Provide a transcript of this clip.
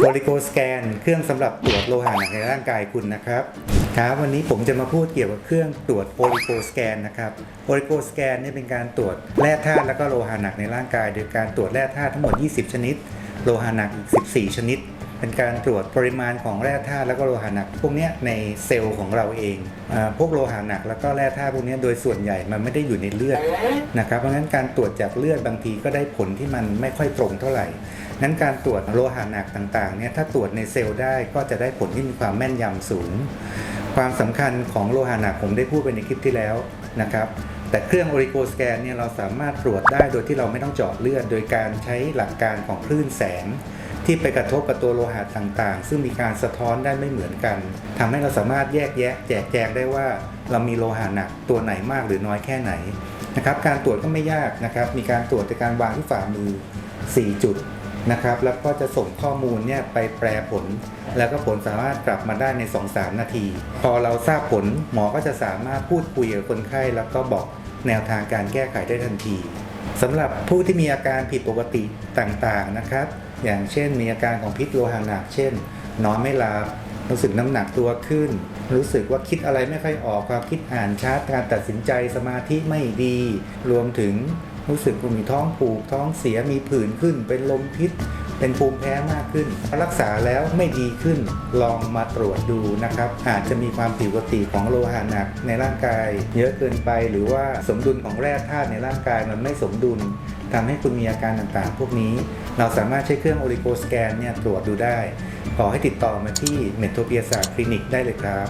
โ o ลิโกสแกน เครื่องสำหรับตรวจโลหะหนักในร่างกายคุณนะครับครับวันนี้ผมจะมาพูดเกี่ยวกับเครื่องตรวจโ o ลิโกสแกนนะครับโ o ลิโกสแกนนี่เป็นการตรวจแร่ธาตุและก็โลหะหนักในร่างกาย โดยการตรวจแร่ธาตุทั้งหมด 20 ชนิด โลหะหนักอีก 14 ชนิด เป็นการตรวจปริมาณของแร่ธาตุแล้วก็โลหะหนัก พวกนี้ในเซลล์ของเราเองอพวกโลหะหนักแล้วก็แร่ธาตุพวกนี้โดยส่วนใหญ่มันไม่ได้อยู่ในเลือดนะครับเพราะงั้นการตรวจจากเลือดบางทีก็ได้ผลที่มันไม่ค่อยตรงเท่าไหร่ นั้นการตรวจโลหะหนักต่างๆเนี่ยถ้าตรวจในเซลล์ได้ก็จะได้ผลที่มีความแม่นยำสูง ความสำคัญของโลหะหนักผมได้พูดไปในคลิปที่แล้วนะครับแต่เครื่องโอริโกสแกนเนี่ยเราสามารถตรวจได้โดยที่เราไม่ต้องเจาะเลือด โดยการใช้หลักการของคลื่นแสง ที่ไปกระทบกับตัวโลหะต่างๆ ซึ่งมีการสะท้อนได้ไม่เหมือนกันทำให้เราสามารถแยกแยะแจกแจงได้ว่า เรามีโลหะหนักตัวไหนมากหรือน้อยแค่ไหนนะครับการตรวจก็ไม่ยากนะครับมีการตรวจจากการวางที่ฝ่ามือ 4 จุด นะครับ แล้วก็จะส่งข้อมูลเนี่ยไปแปลผล แล้วก็ผลสามารถกลับมาได้ใน 2-3 นาที พอเราทราบผลหมอก็จะสามารถพูดคุยกับคนไข้ แล้วก็บอกแนวทางการแก้ไขได้ทันทีสำหรับผู้ที่มีอาการผิดปกติต่างๆนะครับ อย่างเช่นมีอาการของพิษโลหะหนัก เช่น นอนไม่หลับรู้สึกน้ำหนักตัวขึ้น รู้สึกว่าคิดอะไรไม่ค่อยออกความคิดอ่านชัดการตัดสินใจสมาธิไม่ดี รวมถึง รู้สึกว่ามีท้องผูกท้องเสียมีผื่นขึ้น เป็นลมพิษ เป็นภูมิแพ้มากขึ้น รักษาแล้วไม่ดีขึ้นลองมาตรวจดูนะครับ อาจจะมีความผิดปกติของโลหะหนักในร่างกาย เยอะเกินไปหรือว่าสมดุลของแร่ธาตุในร่างกายมันไม่สมดุลทำให้คุณมีอาการต่างๆ พวกนี้ เราสามารถใช้เครื่องโอลิโกสแกนเนี่ยตรวจดูได้ ขอให้ติดต่อมาที่เมโทเปียศาสตร์คลินิกได้เลยครับ